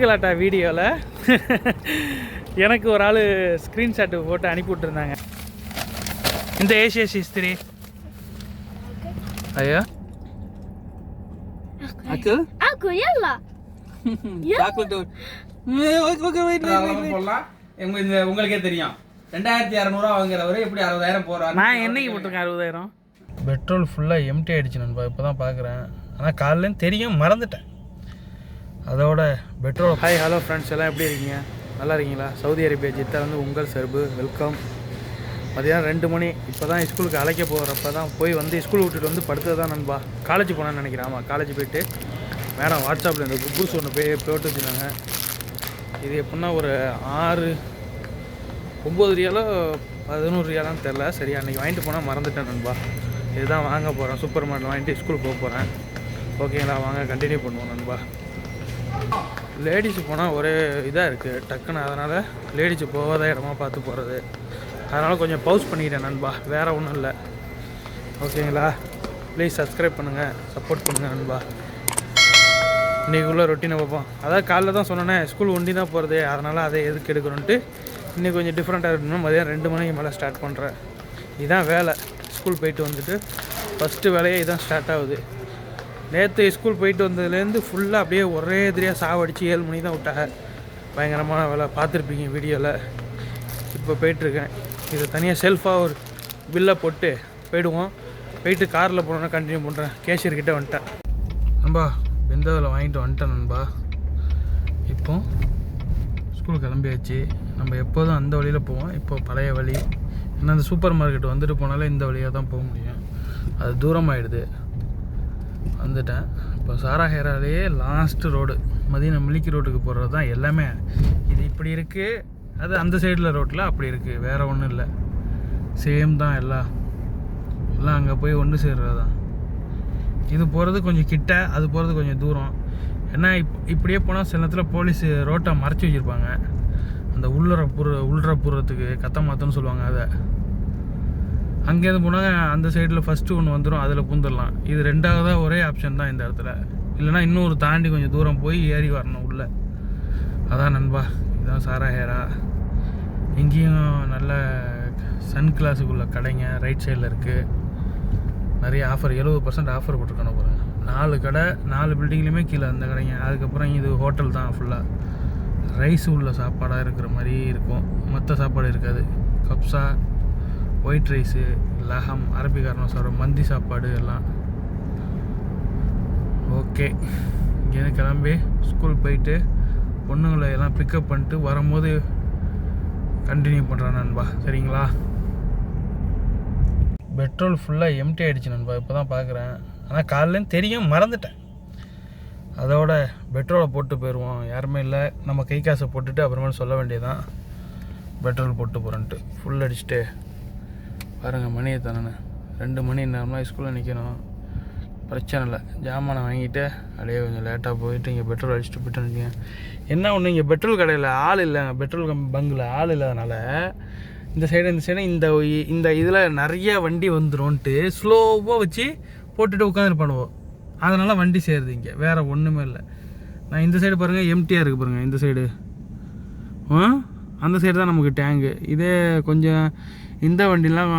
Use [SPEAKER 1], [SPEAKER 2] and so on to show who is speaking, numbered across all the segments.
[SPEAKER 1] First வீடியோவில் எனக்கு ஒரு ஆள் ஸ்க்ரீன்ஷாட்டு போட்டு விட்டுருந்தாங்க இந்த ஏசிய இஸ்திரி ஐயா இந்த உங்களுக்கே தெரியும் ரெண்டாயிரத்தி இரநூறுவா எப்படி அறுபதாயிரம் நான் என்னைக்கு அறுபதாயிரம் பெட்ரோல் ஃபுல்லாக எம்டி ஆயிடுச்சு நண்பா இப்போ தான் பார்க்குறேன் ஆனால் தெரியும் மறந்துட்டேன் அதோட பெட்ரோல் ஹாய் ஹலோ ஃப்ரெண்ட்ஸ் எல்லாம் எப்படி இருக்கீங்க நல்லா இருக்கீங்களா சவுதி அரேபியா ஜித்தா வந்து உங்கள் சர்பு வெல்கம் மதியானம் ரெண்டு மணி இப்போ தான் ஸ்கூலுக்கு அழைக்க போகிறப்ப தான் போய் வந்து ஸ்கூல் விட்டுட்டு வந்து படுத்தது தான் நண்பா காலேஜ் போனான்னு நினைக்கிறேன் ஆமாம் காலேஜ் போயிட்டு மேடம் வாட்ஸ்அப்பில் இந்த குப்பூஸ் ஒன்று போய் போட்டு வச்சுருந்தாங்க இது எப்படின்னா ஒரு ஆறு ஒம்பது ரியாலோ பதினோரு ரியாலான்னு தெரில சரி அன்றைக்கி வாங்கிட்டு போனால் மறந்துட்டேன் நண்பா இதுதான் வாங்க போகிறேன் சூப்பர் மார்க்கெட் வாங்கிட்டு ஸ்கூல் போக போகிறேன் ஓகேங்களா வாங்க கண்டினியூ பண்ணுவோம் நண்பா லேடிஸுக்கு போனால் ஒரே இதாக இருக்குது டக்குன்னு அதனால் லேடிஸு போகாத இடமா பார்த்து போகிறது அதனால் கொஞ்சம் பவுஸ் பண்ணிக்கிறேன் நண்பா வேறு ஒன்றும் இல்லை ஓகேங்களா ப்ளீஸ் சப்ஸ்கிரைப் பண்ணுங்கள் சப்போர்ட் பண்ணுங்கள் நண்பா இன்றைக்கி உள்ள ரொட்டீனை பார்ப்போம் அதாவது காலைல தான் சொன்னேன்னே ஸ்கூல் ஒண்டி தான் போகிறது அதனால் அதை எதுக்கு எடுக்கணுன்ட்டு இன்றைக்கி கொஞ்சம் டிஃப்ரெண்ட்டாக இருக்கணும் மதியம் ரெண்டு மணிக்கு மேலே ஸ்டார்ட் பண்ணுறேன் இதுதான் வேலை ஸ்கூல் போயிட்டு வந்துட்டு ஃபஸ்ட்டு வேலையே இதுதான் ஸ்டார்ட் ஆகுது நேற்று ஸ்கூல் போயிட்டு வந்ததுலேருந்து ஃபுல்லாக அப்படியே ஒரே எதிரியாக சாவடிச்சு ஏழு மணி தான் விட்டாங்க பயங்கரமான வேலை பார்த்துருப்பீங்க வீடியோவில் இப்போ போயிட்டுருக்கேன் இதை தனியாக செல்ஃபாக ஒரு பில்லை போட்டு போயிடுவோம் போயிட்டு காரில் போனோன்னா கண்டினியூ பண்ணுறேன் கேஷியர்கிட்ட வந்துட்டேன் நண்பா பெந்ததில் வாங்கிட்டு வந்துட்டேன் நண்பா இப்போ ஸ்கூல் கிளம்பியாச்சு நம்ம எப்போதும் அந்த வழியில் போவோம் இப்போ பழைய வழி ஏன்னா அந்த சூப்பர் மார்க்கெட் வந்துட்டு போனாலே இந்த வழியாக தான் போக முடியும் அது தூரமாகிடுது வந்துட்டேன் இப்போ சாரா ஹேராலேயே லாஸ்ட்டு ரோடு மதியம் மிளிக்கி ரோட்டுக்கு போகிறது தான் எல்லாமே இது இப்படி இருக்குது அது அந்த சைடில் ரோட்டில் அப்படி இருக்குது வேறு ஒன்றும் இல்லை சேம் தான் எல்லாம் எல்லாம் அங்கே போய் ஒன்று சேர்றது தான் இது போகிறது கொஞ்சம் கிட்ட அது போகிறது கொஞ்சம் தூரம் ஏன்னா இப் இப்படியே போனால் சில நேரத்தில் போலீஸ் ரோட்டை மறைச்சி வச்சுருப்பாங்க அந்த உள்ளுற புற உள்ளுற புறத்துக்கு கத்த மாத்தன்னு சொல்லுவாங்க அதை அங்கேருந்து போனால் அந்த சைடில் ஃபஸ்ட்டு ஒன்று வந்துடும் அதில் பூந்துடலாம் இது ரெண்டாவதாக ஒரே ஆப்ஷன் தான் இந்த இடத்துல இல்லைனா இன்னொரு தாண்டி கொஞ்சம் தூரம் போய் ஏறி வரணும் உள்ளே அதான் நண்பா இதுதான் சாரா ஹேரா இங்கேயும் நல்ல சன் கிளாஸுக்குள்ள கடைங்க ரைட் சைடில் இருக்குது நிறைய ஆஃபர் எழுபது பர்சன்ட் ஆஃபர் போட்டிருக்கணும் போகிறேன் நாலு கடை நாலு பில்டிங்லேயுமே கீழே அந்த கடைங்க அதுக்கப்புறம் இது ஹோட்டல் தான் ஃபுல்லாக ரைஸ் உள்ள சாப்பாடாக இருக்கிற மாதிரி இருக்கும் மற்ற சாப்பாடு இருக்காது கப்ஸா ஒயிட் ரைஸு லஹம் அரபிகாரணம் சாப்பிட்ற மந்தி சாப்பாடு எல்லாம் ஓகே இங்கேருந்து கிளம்பி ஸ்கூல் போயிட்டு பொண்ணுங்களை எல்லாம் பிக்கப் பண்ணிட்டு வரும்போது கண்டினியூ பண்ணுறேன் நண்பா சரிங்களா பெட்ரோல் ஃபுல்லாக எம்டி ஆகிடுச்சு நண்பா இப்போ தான் பார்க்குறேன் ஆனால் காலையிலேருந்து தெரியும் மறந்துட்டேன் அதோட பெட்ரோலை போட்டு போயிடுவோம் யாருமே இல்லை நம்ம கை காசை போட்டுட்டு அப்புறமேல சொல்ல வேண்டியதான் பெட்ரோல் போட்டு போகிறேன்ட்டு ஃபுல் அடிச்சுட்டு பாருங்கள் மணியை தானே ரெண்டு மணி நேரம்லாம் ஸ்கூலில் நிற்கணும் பிரச்சனை இல்லை ஜாமானை வாங்கிட்டு அப்படியே கொஞ்சம் லேட்டாக போயிட்டு இங்கே பெட்ரோல் அடிச்சுட்டு போயிட்டு என்ன ஒன்று இங்கே பெட்ரோல் கடையில் ஆள் இல்லைங்க பெட்ரோல் கம்பி பங்கில் ஆள் இல்லாதனால இந்த சைடு இந்த சைடு இந்த இந்த இதில் நிறைய வண்டி வந்துடும்ன்ட்டு ஸ்லோவாக வச்சு போட்டுட்டு பண்ணுவோம் அதனால் வண்டி சேருது இங்கே வேறு ஒன்றுமே இல்லை நான் இந்த சைடு பாருங்கள் எம்டியாக இருக்குது பாருங்கள் இந்த சைடு ஆ அந்த சைடு தான் நமக்கு டேங்கு இதே கொஞ்சம் இந்த வண்டிலாம்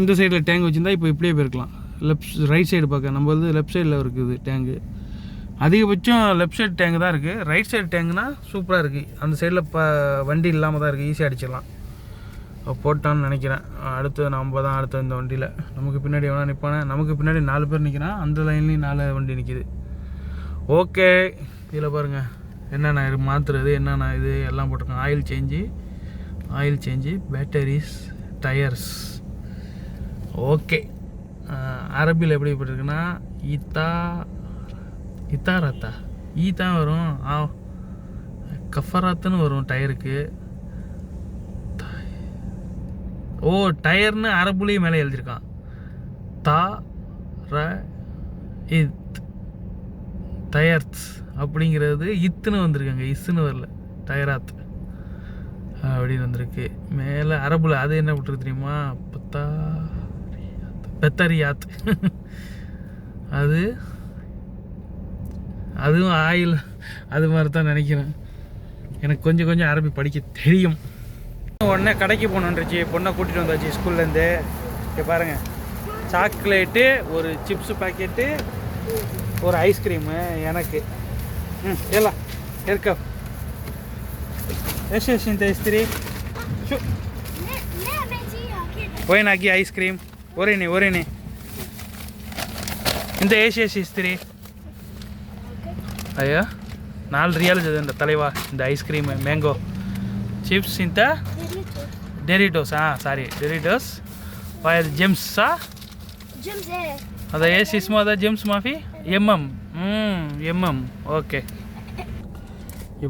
[SPEAKER 1] இந்த சைடில் டேங்க் வச்சுருந்தா இப்போ இப்படியே போயிருக்கலாம் லெஃப்ட் ரைட் சைடு பார்க்க நம்ம வந்து லெஃப்ட் சைடில் இருக்குது டேங்கு அதிகபட்சம் லெஃப்ட் சைடு டேங்கு தான் இருக்குது ரைட் சைடு டேங்குனா சூப்பராக இருக்குது அந்த சைடில் இப்போ வண்டி இல்லாமல் தான் இருக்குது ஈஸியாக அடிச்சிடலாம் போட்டான்னு நினைக்கிறேன் அடுத்து நம்ம தான் அடுத்து இந்த வண்டியில் நமக்கு பின்னாடி எவனா நிற்பானே நமக்கு பின்னாடி நாலு பேர் நிற்கிறான் அந்த லைன்லேயும் நாலு வண்டி நிற்கிது ஓகே இதில் பாருங்கள் என்னென்ன இது மாற்றுறது என்னென்ன இது எல்லாம் போட்டிருக்காங்க oil change oil change batteries tyres okay அரபியில் எப்படி போட்டிருக்குன்னா ஈத்தா இத்தா ரத்தா ஈ தான் வரும் ஆ கஃபராத்துன்னு வரும் டயருக்கு ஓ டயர்னு அரபுலேயும் மேலே எழுதியிருக்கான் தா ர இத் டயர்ஸ் அப்படிங்கிறது இத்துன்னு வந்திருக்காங்க இஸ்ஸுன்னு வரல டயராத் அப்படின்னு வந்திருக்கு மேலே அரபுல அது என்ன விட்டுருக்கு தெரியுமா பத்தா பெத்தரியாத் அது அதுவும் ஆயில் அது மாதிரி தான் நினைக்கிறேன் எனக்கு கொஞ்சம் கொஞ்சம் அரபி படிக்க தெரியும் உடனே கடைக்கு போகணுன்றச்சு பொண்ணை கூட்டிகிட்டு வந்தாச்சு ஸ்கூல்லேருந்து இப்போ பாருங்கள் சாக்லேட்டு ஒரு சிப்ஸு பாக்கெட்டு ஒரு ஐஸ்கிரீமு எனக்கு ಹ್ಞೂ ಎಲ್ಲ ಎರ್ಕ ಎಷ್ಟು ಎಷ್ಟು ಇಸ್ತೀರಿ ಶು ಓಯ್ನಾಗಿ ಐಸ್ ಕ್ರೀಮ್ ಓರಿನಿ ಓರಿನಿ ಇಂತ ಏಷ್ ಏಷ್ ಇಸ್ತೀರಿ ಅಯ್ಯೋ ನಾಲ್ ರಿಯಲ್ ಇದೆ ತಲೆವಾ ಇಂದ ಐಸ್ ಕ್ರೀಮ್ ಮ್ಯಾಂಗೋ ಚಿಪ್ಸ್ ಇಂತ ಡೆರಿ ಡೋಸ್ ಹಾಂ ಸಾರಿ ಡೆರಿ ಡೋಸ್ ಜೆಮ್ಸಾ ಅದ ಏಸ್ ಇಸ್ಮೋ ಅದ ಜೆಮ್ಸ್ ಮಾಫಿ ಎಮ್ ಎಮ್ ம் எம்எம் ஓகே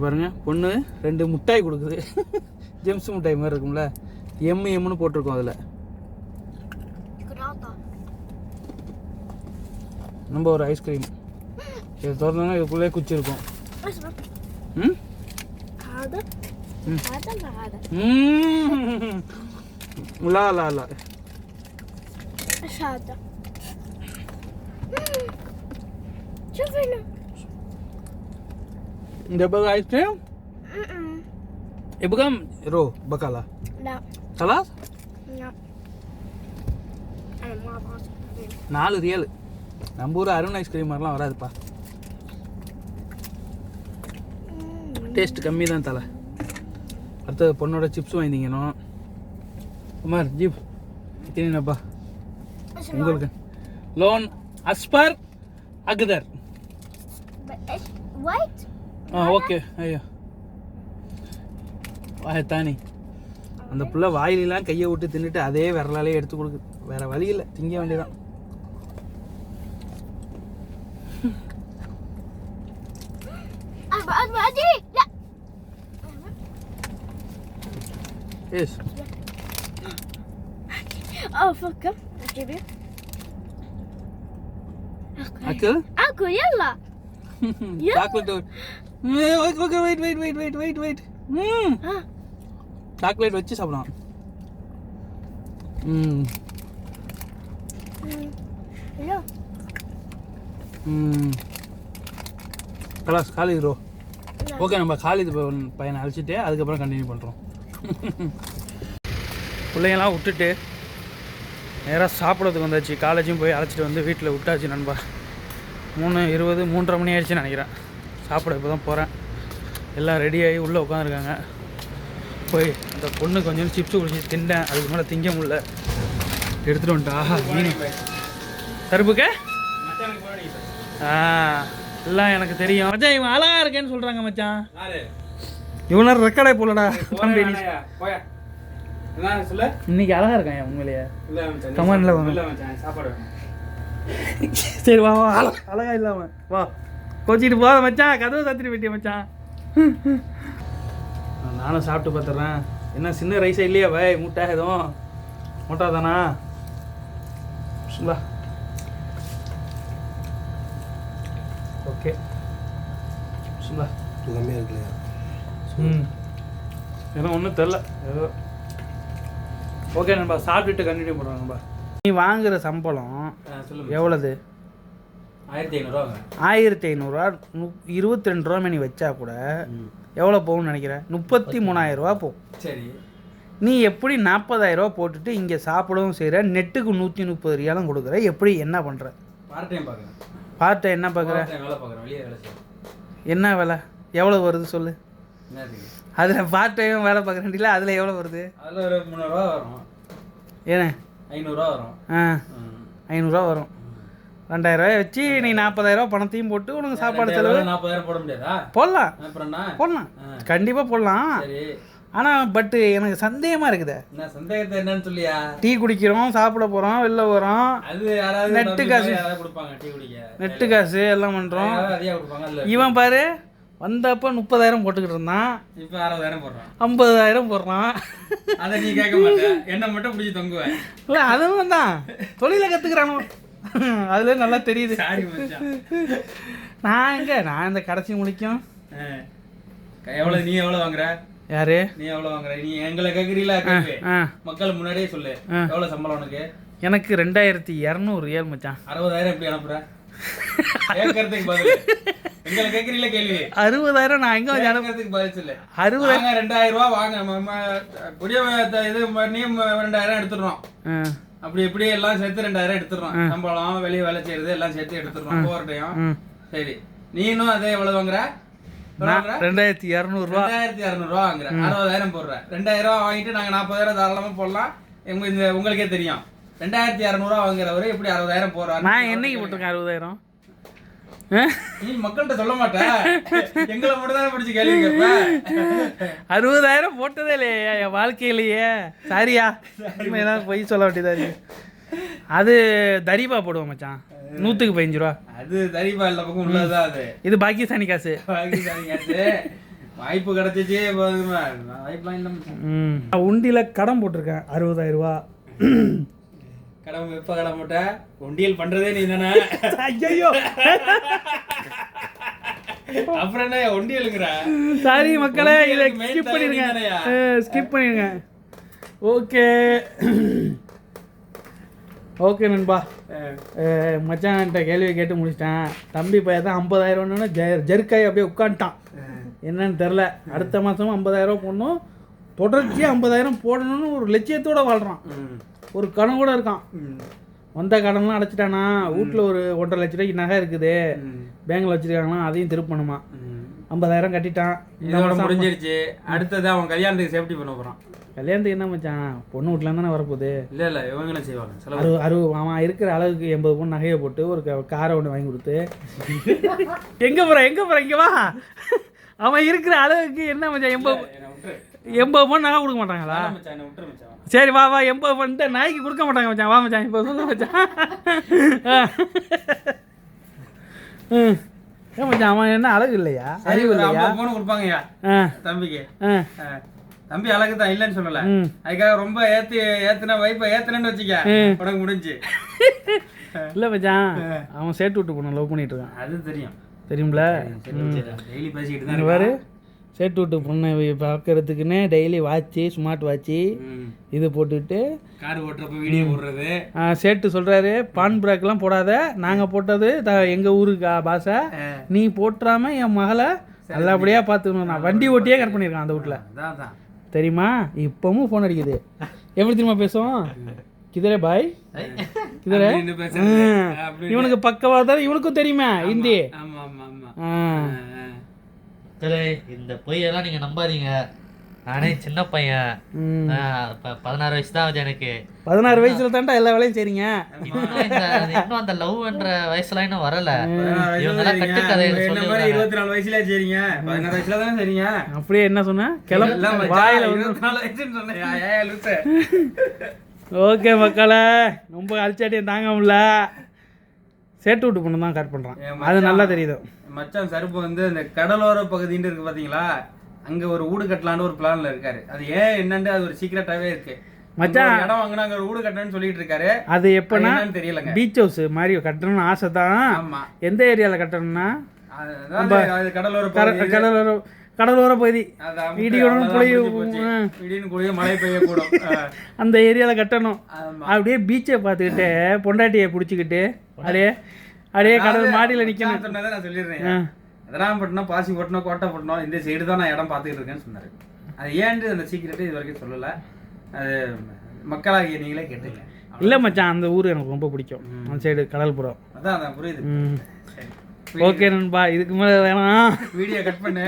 [SPEAKER 1] பாருங்கள் பொண்ணு ரெண்டு மிட்டாய் கொடுக்குது ஜெம்ஸ் மிட்டாய் மாதிரி இருக்கும்ல எம் எம்னு போட்டிருக்கோம் அதில் நம்ம ஒரு ஐஸ்கிரீம் இது திறந்தோன்னா இதுக்குள்ளே குச்சி இருக்கும் லா லா லா Čo fajno. Double ice cream? Mm-mm. Ibukam ro bakala. Da. Kalas? No. நாலு ரியல் நம்ம ஊர் அருண் ஐஸ்கிரீம் மாதிரிலாம் வராதுப்பா டேஸ்ட் கம்மி தான் தலை அடுத்தது பொண்ணோட சிப்ஸ் வாங்கிங்கணும் குமார் ஜீப் இத்தனைப்பா உங்களுக்கு லோன் அஸ்பர் அக்தர்
[SPEAKER 2] ஆ
[SPEAKER 1] ஓகே ஐயா வாய தானி அந்த புள்ள வாயிலாம் கையை விட்டு தின்னுட்டு அதே விரலாலே எடுத்து கொடுக்குது வேற வழி இல்லை திங்க வேண்டியதான் yes
[SPEAKER 2] Oh, fuck. I'll give you.
[SPEAKER 1] Akıl? Chocolate okay okay wait wait wait wait wait wait ம் சாக்லேட் வச்சு சாப்பிடலாம் ம் ம் கலாஸ் காலேஜ் ரோ ஓகே நம்ம காலேஜ் பையனை அழைச்சிட்டு அதுக்கப்புறம் கண்டினியூ பண்ணுறோம் பிள்ளைங்கெல்லாம் விட்டுட்டு நேராக சாப்பிட்றதுக்கு வந்தாச்சு காலேஜும் போய் அழைச்சிட்டு வந்து வீட்டில் விட்டாச்சு நண்பா மூணு இருபது மூன்றரை மணி ஆயிடுச்சுன்னு நினைக்கிறேன் சாப்பிட இப்போ தான் போகிறேன் எல்லாம் ரெடி ஆகி உள்ளே உட்காந்துருக்காங்க போய் இந்த பொண்ணு கொஞ்சம் சிப்ஸ் குடிச்சு தின்னேன் அதுக்கு மேலே திங்க முடில எடுத்துகிட்டு வந்துட்டா மீன் தருப்புக்கு ஆ எல்லாம் எனக்கு தெரியும் மச்சான் இவன் அழகா இருக்கேன்னு சொல்கிறாங்க மச்சான் இவ்வளோ நேரம் ரெக்கார்டே போலடா தம்பி இன்னைக்கு அழகா இருக்கான் உண்மையிலேயே கமான்ல வந்து சாப்பாடு சரி வா வா அழகா இல்லாம வா கோச்சிட்டு போத மச்சான் கதவு சத்திரி வெட்டிய மச்சான் நானும் சாப்பிட்டு பார்த்துறேன் என்ன சின்ன ரைஸா இல்லையா வை மூட்டா எதுவும் மூட்டா தானா ஓகே சும்மா எல்லாமே இருக்குல்லையா ம் ஏன்னா ஒன்றும் தெரில ஏதோ ஓகே நண்பா சாப்பிட்டுட்டு கண்டினியூ பண்ணுறாங்கப்பா நீ வாங்குற சம்பளம் எவ்வளவு ஆயிரத்தி ஐநூறுரூவா ஆயிரத்தி இருபத்தி ரெண்டு ரூபா நீ வச்சா கூட எவ்வளோ போகும்னு நினைக்கிற முப்பத்தி ரூபா போகும் சரி நீ எப்படி ரூபா போட்டுட்டு இங்கே சாப்பிடவும் செய்கிற நெட்டுக்கு நூற்றி முப்பது ரியாலும் கொடுக்குற எப்படி என்ன பண்ணுற பார்த்த என்ன பார்க்குற என்ன வேலை எவ்வளோ வருது சொல்லு அதில் பார்ட் டைம் வேலை பார்க்குறேன்டில அதில் எவ்வளோ வருது
[SPEAKER 3] அதில் ஒரு வரும் ஏன்னா ஐநூறுரூவா வரும்
[SPEAKER 1] ஆ ஐநூறுரூவா வரும் ரெண்டாயிரரூவாயை வச்சு நீ நாற்பதாயிரரூவா பணத்தையும் போட்டு உனக்கு சாப்பாடு செலவு
[SPEAKER 3] நாற்பதாயிரம் போட முடியாதா போடலாம்
[SPEAKER 1] போடலாம் கண்டிப்பாக போடலாம் ஆனால் பட்டு எனக்கு சந்தேகமாக இருக்குது
[SPEAKER 3] என்ன சந்தேகத்தை என்னன்னு சொல்லியா
[SPEAKER 1] டீ குடிக்கிறோம் சாப்பிட போகிறோம் வெளில போகிறோம் நெட்டு காசு நெட்டு காசு எல்லாம் பண்ணுறோம் இவன் பாரு வந்தப்போ முப்பதாயிரம் போட்டுக்கிட்டு இருந்தான்
[SPEAKER 3] இப்போ அறுபதாயிரம் போடுறான்
[SPEAKER 1] ஐம்பதாயிரம் போடுறான்
[SPEAKER 3] அதை நீ கேட்க மாட்டேன் என்ன மட்டும் பிடிச்சி தொங்குவேன்
[SPEAKER 1] இல்லை அதுவும் தான் தொழிலை கற்றுக்கிறானோ அதுல நல்லா தெரியுது நான் எங்க நான் இந்த கடைசி முடிக்கும்
[SPEAKER 3] எவ்வளோ நீ எவ்வளோ வாங்குற யாரு நீ எவ்வளோ வாங்குற நீ எங்களை கேட்குறீங்களா மக்கள் முன்னாடியே சொல்லு எவ்வளோ சம்பளம் உனக்கு
[SPEAKER 1] எனக்கு ரெண்டாயிரத்தி இரநூறு ஏழு மச்சான்
[SPEAKER 3] அறுபதாயிரம் எப்படி அனுப்புகிறேன் கேட்கறதுக்கு பதில் எங்களை கேக்குறீங்களா கேள்வி
[SPEAKER 1] அறுபதாயிரம் நான் எங்க அனுப்புறதுக்கு
[SPEAKER 3] பதில் இல்லை அறுபதாயிரம் ரெண்டாயிரம் ரூபா வாங்க புதிய இது பண்ணி ரெண்டாயிரம் எடுத்துடுறோம் அப்படி எப்படி எல்லாம் சேர்த்து ரெண்டாயிரம் எடுத்துடுறோம் சம்பளம் வெளியே வேலை செய்யறது எல்லாம் சேர்த்து எடுத்துடுறோம் போறட்டையும் சரி நீனும் அதே எவ்வளவு வாங்குற
[SPEAKER 1] ரெண்டாயிரத்தி இரநூறுவா
[SPEAKER 3] ரெண்டாயிரத்தி ரூபா வாங்குற அறுபதாயிரம் போடுறேன் ரெண்டாயிரம் ரூபா வாங்கிட்டு நாங்க நாற்பதாயிரம் தாராளமா போடலாம் எங்க இந்த உங்களுக்கே தெரியும் ரெண்டாயிரத்தி இரநூறுவா வாங்குறவரு எப்படி அறுபதாயிரம்
[SPEAKER 1] போடுறாரு நான் என்னைக்கு போட்டிருக்கேன் அறுபதாயிரம்
[SPEAKER 3] சொல்ல மாட்டேன் எங்களை
[SPEAKER 1] அறுபதாயிரம் போட்டதே இல்லையா என் வாழ்க்கையிலேயே சாரியா ஏதாவது பொய் சொல்ல வேண்டியதா இருக்கு அது தரிபா போடுவோம் மச்சான் நூத்துக்கு பதினஞ்சு ரூபா
[SPEAKER 3] அது தரிபா இல்ல பக்கம் அது
[SPEAKER 1] இது பாகிஸ்தானி காசு
[SPEAKER 3] பாகிஸ்தானி காசு வாய்ப்பு கிடைச்சிச்சு வாய்ப்பு
[SPEAKER 1] உண்டியில கடன் போட்டிருக்கேன் அறுபதாயிரம் ரூபா
[SPEAKER 3] கடம் வெப்ப கடம் போட்ட ஒண்டியல் பண்றதே நீ தானே ஐயோ அப்புறம் என்ன ஒண்டியலுங்கிற
[SPEAKER 1] சாரி மக்களே இதை ஸ்கிப் பண்ணிருங்க ஸ்கிப் பண்ணிருங்க ஓகே ஓகே நண்பா மச்சான்கிட்ட கேள்வி கேட்டு முடிச்சிட்டேன் தம்பி பையன் தான் ஐம்பதாயிரம்னு ஜெர் ஜெர்க்காய் அப்படியே உட்காந்துட்டான் என்னன்னு தெரில அடுத்த மாதமும் ஐம்பதாயிரம் போடணும் தொடர்ச்சியாக ஐம்பதாயிரம் போடணும்னு ஒரு லட்சியத்தோடு வாழ்கிறான் ஒரு கனவோட இருக்கான் வந்த கடன்லாம் அடைச்சிட்டானா வீட்டில் ஒரு ஒன்றரை லட்ச ரூபாய்க்கு நகை இருக்குது பேங்கில் வச்சுருக்காங்கன்னா அதையும் திருப்பணுமா ஐம்பதாயிரம் கட்டிட்டான்
[SPEAKER 3] இதோட முடிஞ்சிருச்சு அடுத்தது அவன் கல்யாணத்துக்கு சேஃப்டி பண்ண போகிறான்
[SPEAKER 1] கல்யாணத்துக்கு என்ன மச்சான் பொண்ணு வீட்டில் தானே வரப்போகுது
[SPEAKER 3] இல்லை இல்லை இவங்க என்ன செய்வாங்க
[SPEAKER 1] அறுபது அறுபது அவன் இருக்கிற அளவுக்கு எண்பது பொண்ணு நகையை போட்டு ஒரு காரை ஒன்று வாங்கி கொடுத்து எங்கே போகிறான் எங்கே போகிறான் இங்கே வா அவன் இருக்கிற அளவுக்கு என்ன மச்சான் எண்பது எண்பது பவுன் நகை கொடுக்க மாட்டாங்களா சரி வா வா எண்பது பவுன்ட்டு நாய்க்கு கொடுக்க மாட்டாங்க மச்சான் வா மச்சான் இப்போ சொல்ல மச்சான் ம் ஏன் மச்சான் அவன் என்ன அழகு இல்லையா
[SPEAKER 3] அறிவு இல்லையா ஃபோன் கொடுப்பாங்கய்யா தம்பிக்கு தம்பி அழகு தான் இல்லைன்னு சொல்லல அதுக்காக ரொம்ப ஏத்தி ஏத்தின வைப்ப ஏத்தினன்னு வச்சுக்க உனக்கு முடிஞ்சு
[SPEAKER 1] இல்ல மச்சான் அவன் சேர்த்து விட்டு போனான் லவ் பண்ணிட்டு இருக்கான் அது தெரியும் தெரியும்ல
[SPEAKER 3] டெய்லி பேசிக்கிட்டு
[SPEAKER 1] தான் செட் விட்டு பொண்ணை பார்க்கறதுக்குன்னே டெய்லி வாட்ச்சு ஸ்மார்ட் வாட்சி இது போட்டுக்கிட்டு
[SPEAKER 3] கார் ஓட்டுறப்ப வீடியோ போடுறது
[SPEAKER 1] சேட்டு சொல்கிறாரு பான் பிராக்லாம் போடாத நாங்கள் போட்டது த எங்கள் ஊருக்கு பாஷா நீ போட்டுறாம என் மகளை நல்லபடியாக பார்த்துக்கணும் நான் வண்டி ஓட்டியே கட் பண்ணியிருக்கேன் அந்த வீட்டில் தெரியுமா இப்போவும் ஃபோன் அடிக்குது எப்படி தெரியுமா பேசுவோம் கிதரே பாய் கிதரே இவனுக்கு பக்கவாக இவனுக்கும் தெரியுமா ஹிந்தி ஆமாம் ஆமாம் ஆமாம்
[SPEAKER 4] பக்தரே இந்த பொய்யெல்லாம் நீங்க நம்பாதீங்க நானே சின்ன பையன் பதினாறு வயசு தான் ஆகுது எனக்கு
[SPEAKER 1] பதினாறு வயசுல தான்டா எல்லா வேலையும் சரிங்க
[SPEAKER 4] இன்னும் அந்த லவ்ன்ற வயசுல இன்னும் வரல இவங்கெல்லாம் கட்டுக்கதை
[SPEAKER 3] இருபத்தி நாலு வயசுல சரிங்க பதினாறு வயசுல தானே சரிங்க
[SPEAKER 1] அப்படியே என்ன சொன்ன கிளம்பு வாயில இருபத்தி சொன்னேன் ஓகே மக்களை ரொம்ப அழிச்சாட்டியும் தாங்க முடியல சேட்டு விட்டு பொண்ணு தான் கட் பண்ணுறான் அது நல்லா தெரியுது
[SPEAKER 3] மச்சான் சருப்பு வந்து அந்த கடலோர பகுதின்னு இருக்கு பார்த்தீங்களா அங்கே ஒரு ஊடு கட்டலான்னு ஒரு பிளான்ல இருக்காரு அது ஏன் என்னன்னு அது ஒரு சீக்கிரட்டாவே இருக்கு மச்சான் இடம் வாங்கினா அங்கே வீடு கட்டணும்னு சொல்லிட்டு இருக்காரு
[SPEAKER 1] அது எப்படின்னா தெரியலங்க பீச் ஹவுஸ் மாதிரி கட்டணும்னு ஆசை தான் எந்த ஏரியாவில் கட்டணும்னா கடலோர கடலோர கடலோர பகுதி இடியோட
[SPEAKER 3] புளியும் மழை பெய்யக்கூடும்
[SPEAKER 1] அந்த ஏரியாவில் கட்டணும் அப்படியே பீச்சை பார்த்துக்கிட்டு பொண்டாட்டியை பிடிச்சிக்கிட்டு அப்படியே அப்படியே கடல் மாடியில் நிற்கணும் சொன்னதை நான்
[SPEAKER 3] சொல்லிடுறேன் அதெல்லாம் பட்டணும் பாசி போட்டணும் கோட்டை போட்டணும் இந்த சைடு தான் நான் இடம் பார்த்துக்கிட்டு இருக்கேன்னு சொன்னார் அது ஏன்ட்டு அந்த சீக்கிரத்தை இது வரைக்கும் சொல்லலை அது மக்களாகிய நீங்களே கேட்டுங்க
[SPEAKER 1] இல்லை மச்சான் அந்த ஊர் எனக்கு ரொம்ப பிடிக்கும் அந்த சைடு கடல் புறம்
[SPEAKER 3] அதான் அதான் புரியுது
[SPEAKER 1] ஓகே நண்பா இதுக்கு மேலே வேணாம்
[SPEAKER 3] வீடியோ கட் பண்ணு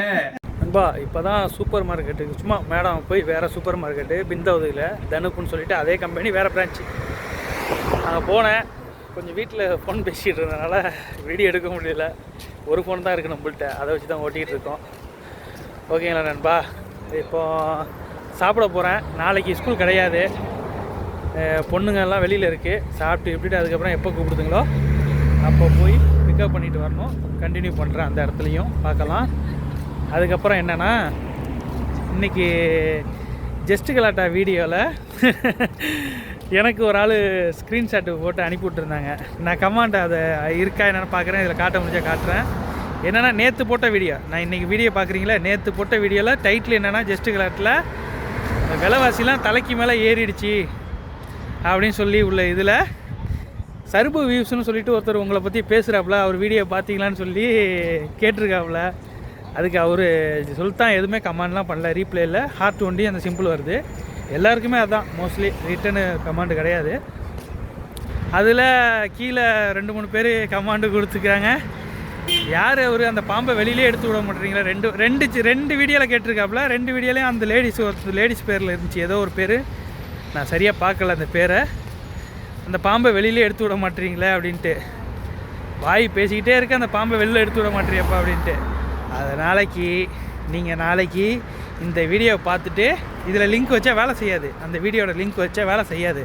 [SPEAKER 1] நண்பா இப்போ தான் சூப்பர் மார்க்கெட்டு சும்மா மேடம் போய் வேறு சூப்பர் மார்க்கெட்டு பிந்தவுதியில் தனுப்புன்னு சொல்லிட்டு அதே கம்பெனி வேறு பிரான்ச்சு அங்கே போனேன் கொஞ்சம் வீட்டில் ஃபோன் பேசிகிட்டு இருந்ததுனால வீடியோ எடுக்க முடியல ஒரு ஃபோன் தான் இருக்குது நம்மள்கிட்ட அதை வச்சு தான் ஓட்டிகிட்டு இருக்கோம் ஓகேங்களா நண்பா இப்போ சாப்பிட போகிறேன் நாளைக்கு ஸ்கூல் கிடையாது பொண்ணுங்கள்லாம் வெளியில் இருக்குது சாப்பிட்டு இப்படிட்டு அதுக்கப்புறம் எப்போ கூப்பிடுதுங்களோ அப்போ போய் பிக்கப் பண்ணிட்டு வரணும் கண்டினியூ பண்ணுறேன் அந்த இடத்துலையும் பார்க்கலாம் அதுக்கப்புறம் என்னென்னா இன்றைக்கி ஜஸ்ட் கலாட்டா வீடியோவில் எனக்கு ஒரு ஆள் ஸ்க்ரீன்ஷாட்டு போட்டு அனுப்பி விட்டுருந்தாங்க நான் கமாண்ட் அதை இருக்கா என்னென்னு பார்க்குறேன் இதில் காட்ட முடிஞ்சால் காட்டுறேன் என்னென்னா நேற்று போட்ட வீடியோ நான் இன்றைக்கி வீடியோ பார்க்குறீங்களா நேற்று போட்ட வீடியோவில் டைட்டில் என்னென்னா ஜஸ்ட்டு கிளாட்டில் விலைவாசிலாம் தலைக்கு மேலே ஏறிடுச்சு அப்படின்னு சொல்லி உள்ள இதில் சருப்பு வியூஸ்னு சொல்லிட்டு ஒருத்தர் உங்களை பற்றி பேசுகிறாப்புல அவர் வீடியோ பார்த்தீங்களான்னு சொல்லி கேட்டிருக்காப்புல அதுக்கு அவர் சொல்லித்தான் எதுவுமே கமாண்ட்லாம் பண்ணல ரீப்ளேயில் ஹார்ட் ஒண்டி அந்த சிம்பிள் வருது எல்லாருக்குமே அதுதான் மோஸ்ட்லி ரிட்டனு கமாண்டு கிடையாது அதில் கீழே ரெண்டு மூணு பேர் கமாண்டு கொடுத்துக்கிறாங்க யார் அவர் அந்த பாம்பை வெளியிலே எடுத்து விட மாட்டேறீங்களா ரெண்டு ரெண்டு ரெண்டு வீடியோவில் கேட்டிருக்காப்புல ரெண்டு வீடியோலையும் அந்த லேடிஸ் ஒரு லேடிஸ் பேரில் இருந்துச்சு ஏதோ ஒரு பேர் நான் சரியாக பார்க்கல அந்த பேரை அந்த பாம்பை வெளியிலே எடுத்து விட மாட்டேறீங்களே அப்படின்ட்டு வாய் பேசிக்கிட்டே இருக்க அந்த பாம்பை வெளில எடுத்து விட மாட்டேறியப்பா அப்படின்ட்டு அது நாளைக்கு நீங்கள் நாளைக்கு இந்த வீடியோவை பார்த்துட்டு இதில் லிங்க் வச்சா வேலை செய்யாது அந்த வீடியோட லிங்க் வச்சா வேலை செய்யாது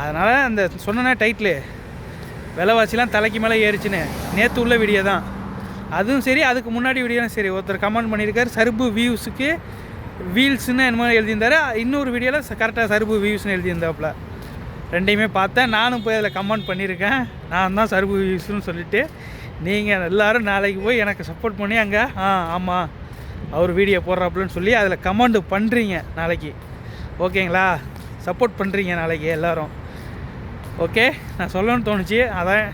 [SPEAKER 1] அதனால் அந்த சொன்னேன்னா டைட்டில் விலைவாசிலாம் தலைக்கு மேலே ஏறிச்சுன்னு நேற்று உள்ள வீடியோ தான் அதுவும் சரி அதுக்கு முன்னாடி வீடியோவும் சரி ஒருத்தர் கமெண்ட் பண்ணியிருக்காரு சர்பு வியூஸுக்கு வீல்ஸுன்னு என்னமோ எழுதியிருந்தார் இன்னொரு வீடியோவில் கரெக்டாக சர்பு வியூஸ்னு எழுதியிருந்தாப்பில் ரெண்டையுமே பார்த்தேன் நானும் போய் அதில் கமெண்ட் பண்ணியிருக்கேன் நான் தான் சர்பு வியூஸ்னு சொல்லிவிட்டு நீங்கள் எல்லோரும் நாளைக்கு போய் எனக்கு சப்போர்ட் பண்ணி அங்கே ஆ ஆமாம் அவர் வீடியோ போடுறாப்புலன்னு சொல்லி அதில் கமெண்ட் பண்ணுறீங்க நாளைக்கு ஓகேங்களா சப்போர்ட் பண்ணுறீங்க நாளைக்கு எல்லோரும் ஓகே நான் சொல்லணும்னு தோணுச்சு அதான்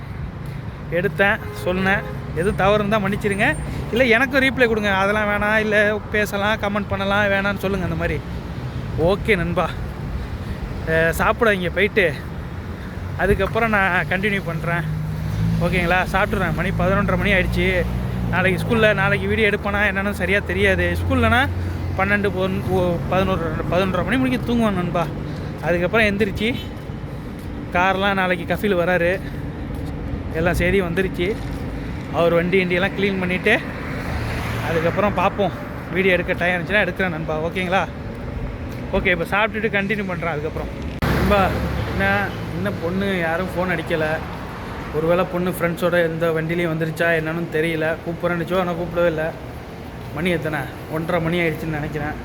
[SPEAKER 1] எடுத்தேன் சொன்னேன் எதுவும் தவறு இருந்தால் மன்னிச்சிருங்க இல்லை எனக்கும் ரீப்ளை கொடுங்க அதெல்லாம் வேணாம் இல்லை பேசலாம் கமெண்ட் பண்ணலாம் வேணான்னு சொல்லுங்கள் அந்த மாதிரி ஓகே நண்பா சாப்பிட இங்கே போயிட்டு அதுக்கப்புறம் நான் கண்டினியூ பண்ணுறேன் ஓகேங்களா சாப்பிட்றேன் மணி பதினொன்றரை மணி ஆகிடுச்சி நாளைக்கு ஸ்கூலில் நாளைக்கு வீடியோ எடுப்பேனா என்னென்னு சரியாக தெரியாது ஸ்கூல்லனா பன்னெண்டு பொன் பதினோரு பதினொன்றரை மணி முடிக்க தூங்குவோம் நண்பா அதுக்கப்புறம் எந்திரிச்சு கார்லாம் நாளைக்கு கஃபில் வராரு எல்லாம் செய்தியும் வந்துருச்சு அவர் வண்டி வண்டியெல்லாம் க்ளீன் பண்ணிவிட்டு அதுக்கப்புறம் பார்ப்போம் வீடியோ எடுக்க டைம் இருந்துச்சுன்னா எடுக்கிறேன் நண்பா ஓகேங்களா ஓகே இப்போ சாப்பிட்டுட்டு கண்டினியூ பண்ணுறேன் அதுக்கப்புறம் நண்பா என்ன என்ன பொண்ணு யாரும் ஃபோன் அடிக்கலை ஒருவேளை பொண்ணு ஃப்ரெண்ட்ஸோட எந்த வண்டிலையும் வந்துருச்சா என்னன்னு தெரியல கூப்பிட்றேன்னுச்சோ ஆனால் கூப்பிடவே இல்லை மணி எத்தனை ஒன்றரை மணி ஆயிடுச்சுன்னு நினைக்கிறேன்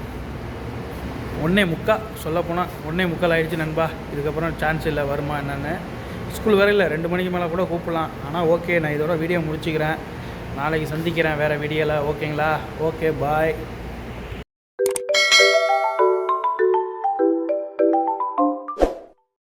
[SPEAKER 1] ஒன்றே முக்கால் சொல்லப்போனால் ஒன்றே முக்கால் ஆயிடுச்சு நண்பா இதுக்கப்புறம் சான்ஸ் இல்லை வருமா என்னென்னு ஸ்கூல் வர இல்லை ரெண்டு மணிக்கு மேலே கூட கூப்பிடலாம் ஆனால் ஓகே நான் இதோட வீடியோ முடிச்சுக்கிறேன் நாளைக்கு சந்திக்கிறேன் வேறு வீடியோவில் ஓகேங்களா ஓகே பாய்